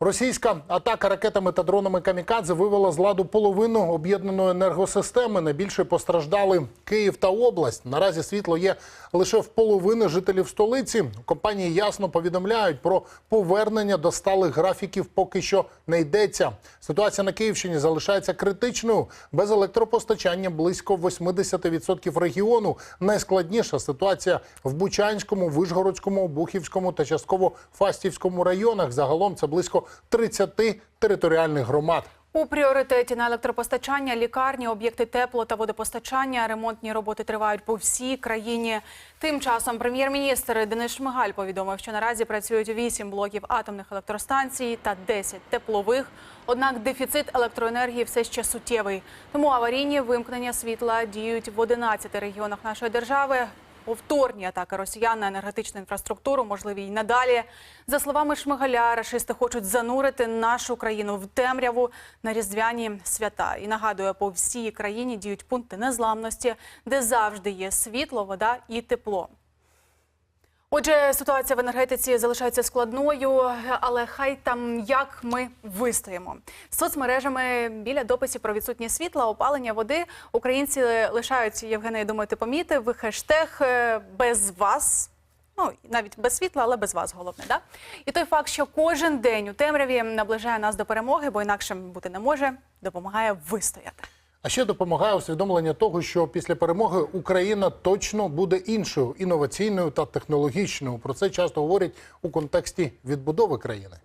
Російська атака ракетами та дронами камікадзе вивела з ладу половину об'єднаної енергосистеми. Найбільше постраждали Київ та область. Наразі світло є лише в половини жителів столиці. Компанії ясно повідомляють про повернення до сталих графіків. Поки що не йдеться. Ситуація на Київщині залишається критичною. Без електропостачання близько 80% регіону. Найскладніша ситуація в Бучанському, Вишгородському, Обухівському та частково Фастівському районах. Загалом це близько 30 територіальних громад. У пріоритеті на електропостачання, лікарні, об'єкти тепло та водопостачання. Ремонтні роботи тривають по всій країні. Тим часом прем'єр-міністр Денис Шмигаль повідомив, що наразі працюють 8 блоків атомних електростанцій та 10 теплових. Однак дефіцит електроенергії все ще суттєвий. Тому аварійні вимкнення світла діють в 11 регіонах нашої держави. Повторні атаки росіян на енергетичну інфраструктуру можливі й надалі. За словами Шмигаля, рашисти хочуть занурити нашу країну в темряву на різдвяні свята. І нагадує, по всій країні діють пункти незламності, де завжди є світло, вода і тепло. Отже, ситуація в енергетиці залишається складною, але хай там як ми вистоїмо. Соцмережами біля дописів про відсутність світла, опалення води українці лишають Євгене, я думаю, ти помітив хештег е, без вас. Ну навіть без світла, але без вас головне, да? І той факт, що кожен день у темряві наближає нас до перемоги, бо інакше бути не може, допомагає вистояти. А ще допомагає усвідомлення того, що після перемоги Україна точно буде іншою інноваційною та технологічною. Про це часто говорять у контексті відбудови країни.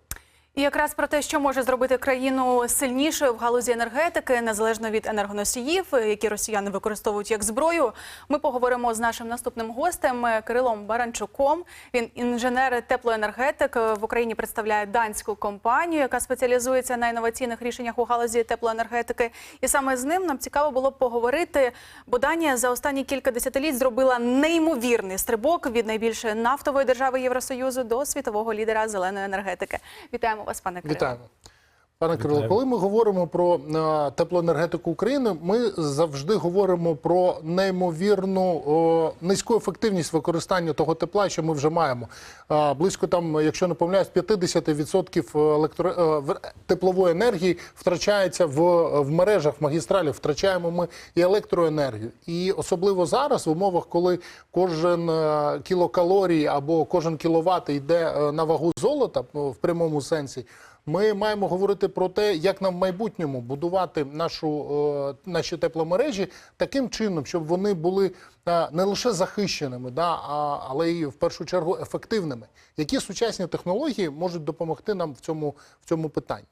І якраз про те, що може зробити країну сильнішою в галузі енергетики, незалежно від енергоносіїв, які росіяни використовують як зброю, ми поговоримо з нашим наступним гостем Кирилом Баранчуком. Він інженер теплоенергетик в Україні представляє данську компанію, яка спеціалізується на інноваційних рішеннях у галузі теплоенергетики. І саме з ним нам цікаво було б поговорити, бо Данія за останні кілька десятиліть зробила неймовірний стрибок від найбільшої нафтової держави Євросоюзу до світового лідера зеленої енергетики. Вітаємо вас, пане Кирило. Вітаємо. Пане Кирило, коли ми говоримо про е, теплоенергетику України, ми завжди говоримо про неймовірну о, низьку ефективність використання того тепла, що ми вже маємо. Е, близько там, якщо не помиляюсь, 50% електро... е, теплової енергії втрачається в, в мережах, в магістралях. Втрачаємо ми і електроенергію. І особливо зараз, в умовах, коли кожен е, кілокалорій або кожен кіловат йде е, на вагу золота в прямому сенсі. Ми маємо говорити про те, як нам в майбутньому будувати нашу, е, наші тепломережі таким чином, щоб вони були е, не лише захищеними, да, але й в першу чергу ефективними. Які сучасні технології можуть допомогти нам в цьому, в цьому питанні?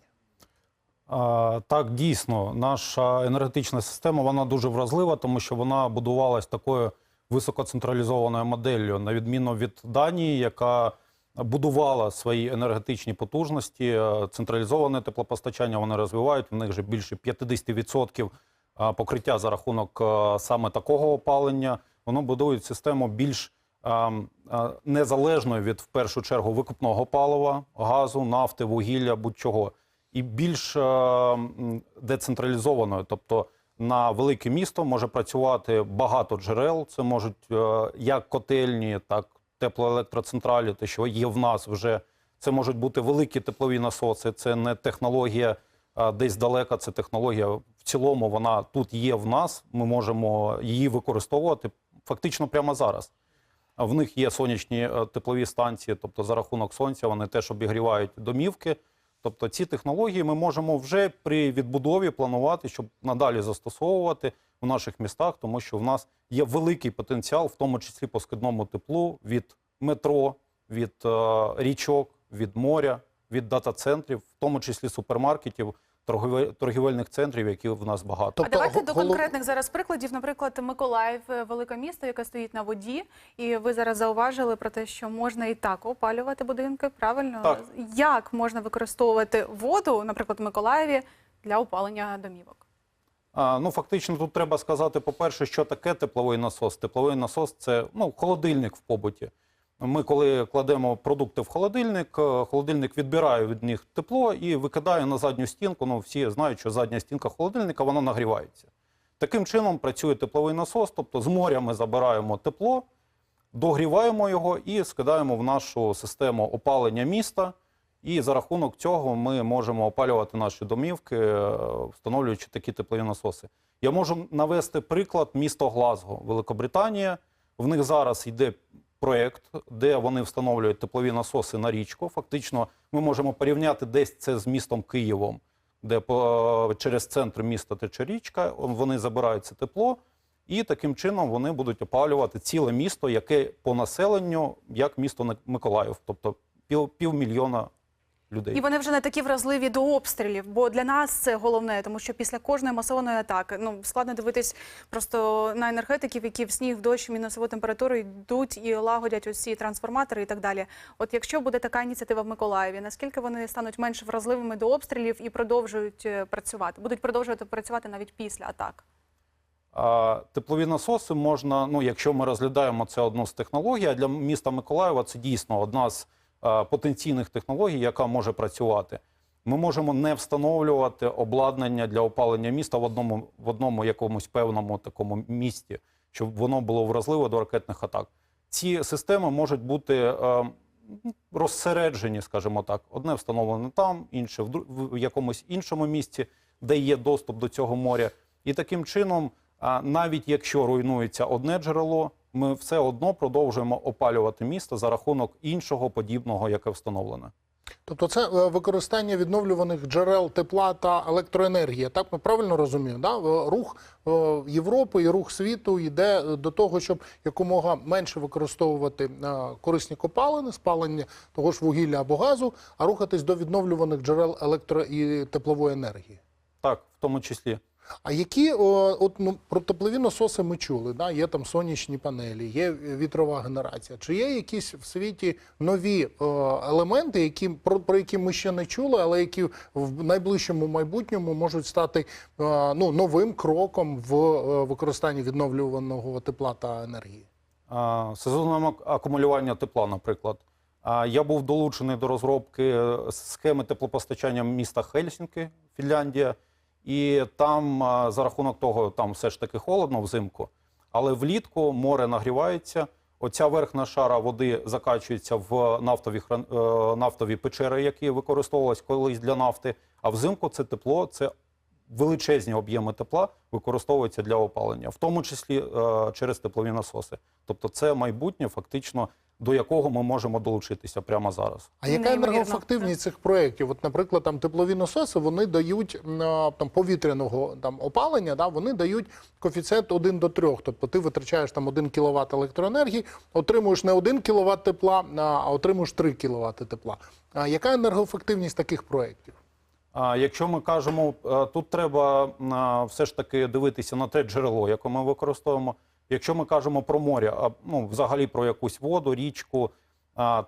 Так, дійсно, наша енергетична система вона дуже вразлива, тому що вона будувалась такою високоцентралізованою моделлю, на відміну від Данії, яка будувала свої енергетичні потужності, е, централізоване теплопостачання вони розвивають. В них вже більше 50% покриття за рахунок е, саме такого опалення. Воно будує систему більш а, незалежною від в першу чергу викупного палива, газу, нафти, вугілля, будь-чого і більш е, децентралізованою. Тобто на велике місто може працювати багато джерел. Це можуть е, як котельні, так теплоелектроцентралі, те, що є в нас вже. Це можуть бути великі теплові насоси. Це не технологія е, десь далека. Це технологія в цілому. Вона тут є в нас. Ми можемо її використовувати фактично прямо зараз. В них є сонячні е, теплові станції, тобто за рахунок сонця вони теж обігрівають домівки. Тобто ці технології ми можемо вже при відбудові планувати, щоб надалі застосовувати в наших містах, тому що в нас є великий потенціал, в тому числі по скидному теплу від метро, від е, річок, від моря, від дата-центрів, в тому числі супермаркетів, торгове- торгівельних центрів, які в нас багато. Тобто, а давайте до конкретних зараз прикладів. Наприклад, Миколаїв, е, велике місто, яке стоїть на воді, і ви зараз зауважили про те, що можна і так опалювати будинки. Правильно, Так. як можна використовувати воду, наприклад, в Миколаєві для опалення домівок? Ну, фактично, тут треба сказати, по-перше, що таке тепловий насос. Тепловий насос це ну, холодильник в побуті. Ми, коли кладемо продукти в холодильник, е, холодильник відбирає від них тепло і викидає на задню стінку. Ну, всі знають, що задня стінка холодильника вона нагрівається. Таким чином працює тепловий насос, тобто з моря ми забираємо тепло, догріваємо його і скидаємо в нашу систему опалення міста. І за рахунок цього ми можемо опалювати наші домівки, е, встановлюючи такі теплові насоси. Я можу навести приклад місто Глазго, Великобританія. В них зараз йде проєкт, де вони встановлюють теплові насоси на річку. Фактично, ми можемо порівняти десь це з містом Києвом, де по, через центр міста тече річка. Вони забирають це тепло, і таким чином вони будуть опалювати ціле місто, яке по населенню як місто Миколаїв, тобто пів, півмільйона людей. І вони вже не такі вразливі до обстрілів, бо для нас це головне, тому що після кожної масованої атаки ну складно дивитись просто на енергетиків, які в сніг, в дощ, мінусову температуру йдуть і лагодять усі трансформатори і так далі. От якщо буде така ініціатива в Миколаєві, наскільки вони стануть менш вразливими до обстрілів і продовжують е, працювати, будуть продовжувати працювати навіть після атак? Теплові насоси можна, ну якщо ми розглядаємо це одну з технологій, а для міста Миколаєва це дійсно одна з потенційних технологій, яка може працювати. Ми можемо не встановлювати обладнання для опалення міста в одному в одному якомусь певному такому місті, щоб воно було вразливе до ракетних атак. Ці системи можуть бути е, розсереджені, скажімо так. Одне встановлене там, інше в, якомусь іншому місці, де є доступ до цього моря. І таким чином, навіть якщо руйнується одне джерело, ми все одно продовжуємо опалювати місто за рахунок іншого подібного, яке встановлене. Тобто це е, використання відновлюваних джерел тепла та електроенергії. Так ми правильно розуміємо? Да? Е, Рух е, Європи і рух світу йде до того, щоб якомога менше використовувати корисні копалини, спалення того ж вугілля або газу, а рухатись до відновлюваних джерел електро і теплової енергії. Так, в тому числі. А які о, от ну про теплові насоси ми чули? Да? Є там сонячні панелі, є вітрова генерація. Чи є якісь в світі нові о, елементи, які про, про які ми ще не чули, але які в найближчому майбутньому можуть стати о, ну новим кроком в е, використанні відновлюваного тепла та енергії? Сезонне акумулювання тепла, наприклад. Я був долучений до розробки е, схеми теплопостачання міста Хельсінки, Фінляндія. І там за рахунок того, там все ж таки холодно взимку, але влітку море нагрівається. Оця верхня шара води закачується в нафтові е, нафтові печери, які використовувалися колись для нафти. А взимку це тепло, це величезні об'єми тепла використовуються для опалення, в тому числі е, через теплові насоси. Тобто, це майбутнє, фактично, до якого ми можемо долучитися прямо зараз. А яка енергоефективність цих проєктів? От, наприклад, там теплові насоси вони дають там повітряного там опалення, да, вони дають коефіцієнт 1 до 3. Тобто ти витрачаєш там 1 кВт електроенергії, отримуєш не 1 кВт тепла, а, а отримуєш 3 кВт тепла. А яка енергоефективність таких проєктів? А якщо ми кажемо, е, тут треба все ж таки дивитися на те джерело, яке ми використовуємо. Якщо ми кажемо про море, а ну взагалі про якусь воду, річку,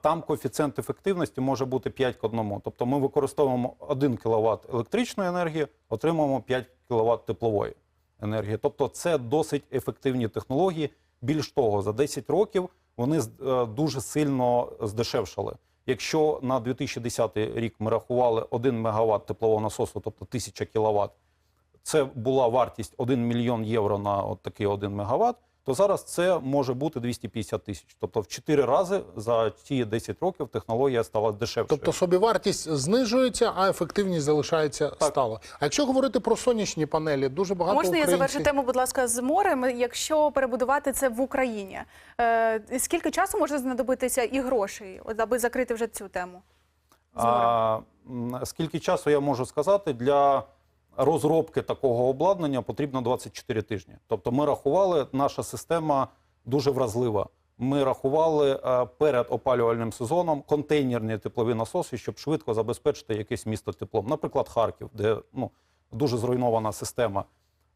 там коефіцієнт ефективності може бути 5 к 1. Тобто ми використовуємо 1 кВт електричної енергії, отримуємо 5 кВт теплової енергії. Тобто це досить ефективні технології. Більш того, за 10 років вони е, дуже сильно здешевшали. Якщо на 2010 рік ми рахували 1 МВт теплового насосу, тобто 1000 кВт, це була вартість 1 мільйон євро на от такий 1 мегаватт, то зараз це може бути 250 тисяч. Тобто в 4 рази за ці 10 років технологія стала дешевшою. Тобто собівартість знижується, а ефективність залишається стало. А якщо говорити про сонячні панелі, дуже багато Можна я українців... завершу тему, будь ласка, з морем, якщо перебудувати це в Україні? Е, скільки часу може знадобитися і грошей, от, аби закрити вже цю тему? А, скільки часу я можу сказати для розробки такого обладнання потрібно 24 тижні. Тобто, ми рахували, наша система дуже вразлива. Ми рахували е, перед опалювальним сезоном контейнерні теплові насоси, щоб швидко забезпечити якесь місто теплом. Наприклад, Харків, де ну, дуже зруйнована система.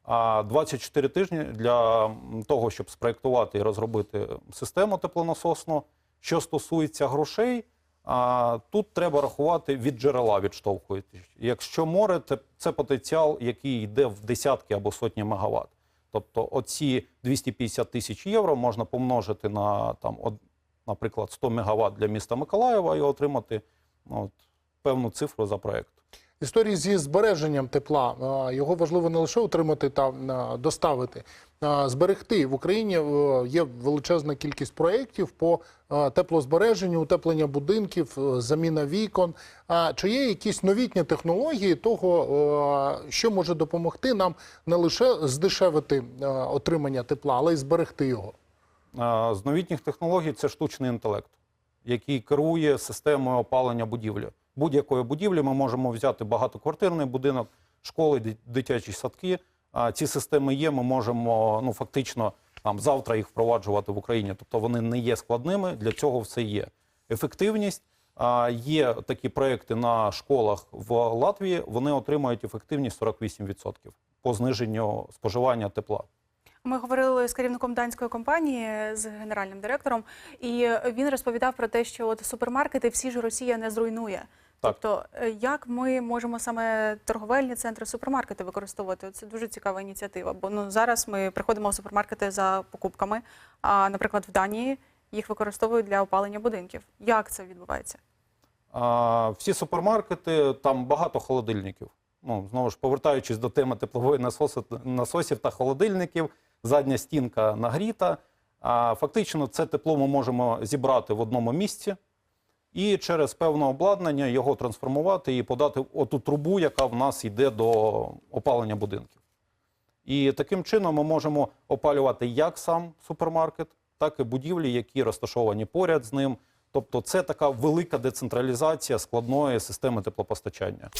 А 24 тижні для того, щоб спроєктувати і розробити систему теплонасосну. Що стосується грошей, а, тут треба рахувати від джерела відштовхуючись. Якщо море, це, потенціал, який йде в десятки або сотні мегаватт. Тобто оці 250 тисяч євро можна помножити на, там, од, наприклад, 100 мегаватт для міста Миколаєва і отримати ну, от, певну цифру за проєкт. Історії зі збереженням тепла. Його важливо не лише отримати та доставити, а зберегти в Україні. е, Є величезна кількість проєктів по е, теплозбереженню, утеплення будинків, е, заміна вікон. Чи є якісь новітні технології того, е, що може допомогти нам не лише здешевити е, отримання тепла, але й зберегти його? З новітніх технологій це штучний інтелект, який керує системою опалення будівлі. Будь-якої будівлі ми можемо взяти багатоквартирний будинок, школи, дитячі садки. Ці системи є. Ми можемо ну фактично там завтра їх впроваджувати в Україні. Тобто вони не є складними. Для цього все є. Ефективність. Є такі проекти на школах в Латвії. Вони отримують ефективність 48% по зниженню споживання тепла. Ми говорили з керівником данської компанії, з генеральним директором, і він розповідав про те, що от супермаркети всі ж Росія не зруйнує. Так. Тобто, е, як ми можемо саме торговельні центри, супермаркети використовувати? Це дуже цікава ініціатива. Бо ну зараз ми приходимо в супермаркети за покупками. А, наприклад, в Данії їх використовують для опалення будинків. Як це відбувається? А, всі супермаркети, там багато холодильників. Ну, знову ж повертаючись до теми теплової насоси, насосів та холодильників, задня стінка нагріта. А, фактично, це тепло ми можемо зібрати в одному місці і через певне обладнання його трансформувати і подати в оту трубу, яка в нас йде до опалення будинків. І таким чином ми можемо опалювати як сам супермаркет, так і будівлі, які розташовані поряд з ним. Тобто це така велика децентралізація складної системи теплопостачання.